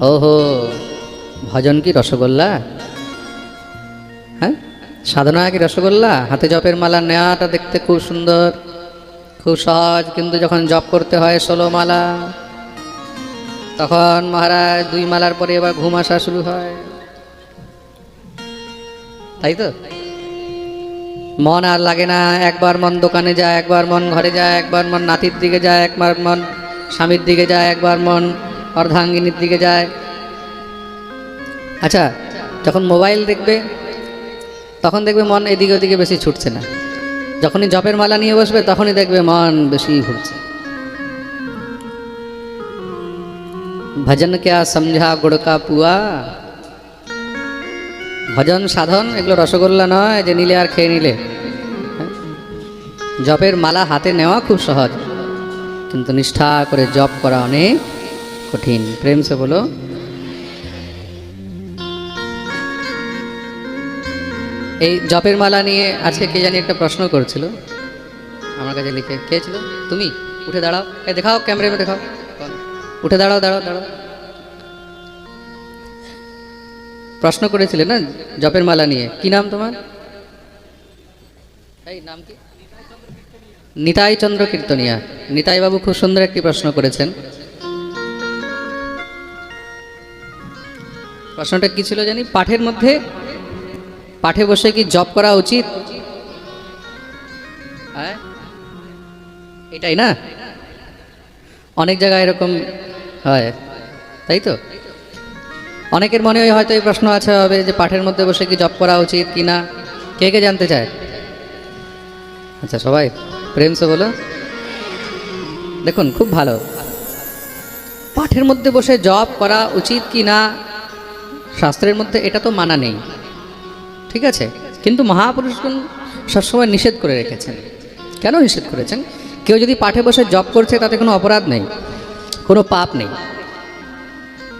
ওহো, ভজন কি রসগোল্লা? হ্যাঁ? সাধনা কি রসগোল্লা? হাতে জপের মালা নেওয়াটা দেখতে খুব সুন্দর। খুব সহজ, কিন্তু যখন জপ করতে হয় ষোলো মালা, তখন মহারাজ দুই মালার পরে এবার ঘুম আসা শুরু হয়। তাই তো? মন আর লাগে না, একবার মন দোকানে যায়, একবার মন ঘরে যায়, একবার মন নাতির দিকে যায়, একবার মন স্বামীর দিকে যায়, একবার মন অর্ধাঙ্গিনীর দিকে যায়। আচ্ছা যখন মোবাইল দেখবে, তখন দেখবে মন এদিকে ওদিকে বেশি ছুটছে না। যখনই জপের মালা নিয়ে বসবে, তখনই দেখবে মন বেশি ঘুরছে। ভজন ক্যা সমঝা গুড়কা পুয়া? ভজন সাধন, এগুলো রসগোল্লা নয় যে নিলে আর খেয়ে নিলে? জপের মালা হাতে নেওয়া খুব সহজ। কিন্তু নিষ্ঠা করে জপ করা অনেক কঠিন। প্রেম সে বলো। এই জপের মালা নিয়ে আজকে কে জানি একটা প্রশ্ন করছিল। আমার কাছে লিখে, কে ছিল? তুমি? উঠে দাঁড়াও। এ, দেখাও ক্যামেরা में দেখাও। উঠে দাঁড়াও দাঁড়াও দাঁড়াও। প্রশ্ন করেছিলে না জপের মালা নিয়ে। কি নাম তোমার? এই, নাম কি? নিতাই চন্দ্র কীর্তনিয়া নিতাই বাবু খুব সুন্দর একটি প্রশ্ন করেছেন। প্রশ্নটা কি ছিল জানি? পাঠের মধ্যে? পাঠে বসে কি জব করা উচিত? হ্যাঁ? এটাই না? অনেক জায়গায় এরকম হয়। তাই তো? অনেকের মনে হয় হয়তো এই প্রশ্ন আছে হবে যে পাঠের মধ্যে বসে কি জব করা উচিত কি না? কে কে জানতে চায়? আচ্ছা সবাই প্রেম সে বলো। দেখুন, খুব ভালো। পাঠের মধ্যে বসে জব করা উচিত কি না? শাস্ত্রের মধ্যে এটা তো মানা নেই। ঠিক আছে? কিন্তু মহাপুরুষগণ সবসময় নিষেধ করে রেখেছেন। কেন নিষেধ করেছেন? কেউ যদি পাঠে বসে জব করছে, তাতে কোনো অপরাধ নেই, কোনো পাপ নেই।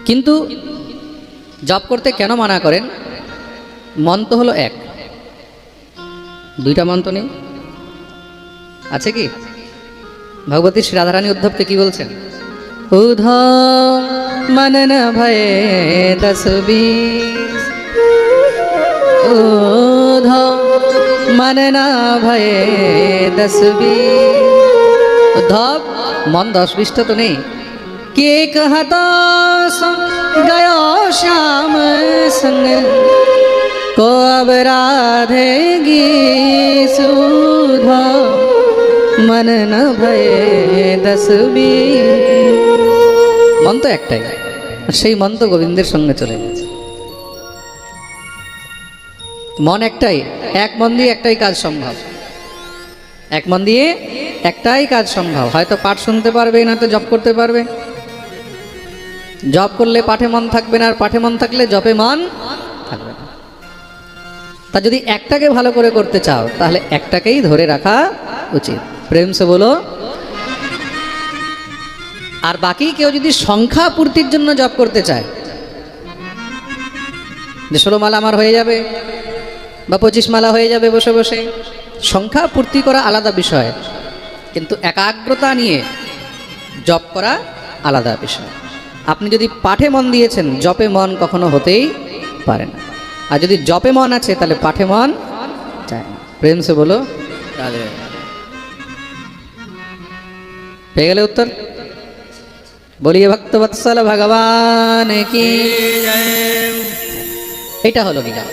কিন্তু জব করতে কেন মানা করেন? মন তো হলো এক। দুইটা মন তো নেই। আছে কি? ভগবতী শ্রী রাধারানী উদ্ধবকে কি বলছেন? उधो मन न भय दस बीस। उधो मन न भय दस बीस। उद्धव मन दस बीस तो नहीं। के कहता गयो श्याम संग। को अब राधेगी सुधो मन न भय दस बीस। মন তো একটাই সেই মন তো গোবিন্দের সঙ্গে চলে গেছে। মন একটাই, এক মন দিয়ে একটাই কাজ সম্ভব। এক মন দিয়ে একটাই কাজ সম্ভব। হয়তো পাঠ শুনতে পারবে, না তো জপ করতে পারবে। জব করলে পাঠে মন থাকবে না, আর পাঠে মন থাকলে জপে মন থাকবে না। তা যদি একটাকে ভালো করে করতে চাও, তাহলে একটাকেই ধরে রাখা উচিত। প্রেম সে বলো আর বাকি কেউ যদি সংখ্যা পূর্তির জন্য জব করতে চায় যে ষোলো মালা আমার হয়ে যাবে বা পঁচিশ মালা হয়ে যাবে বসে বসে। সংখ্যা পূর্তি করা আলাদা বিষয়, কিন্তু একাগ্রতা নিয়ে জপ করা আলাদা বিষয়। আপনি যদি পাঠে মন দিয়েছেন, জপে মন কখনো হতেই পারে না। আর যদি জপে মন আছে, তাহলে পাঠে মন চায় না। প্রেম সে বলো। পেয়ে গেলে উত্তর? বলিয়ে ভক্তবৎসল ভগবান কি? এটা হলো লীলা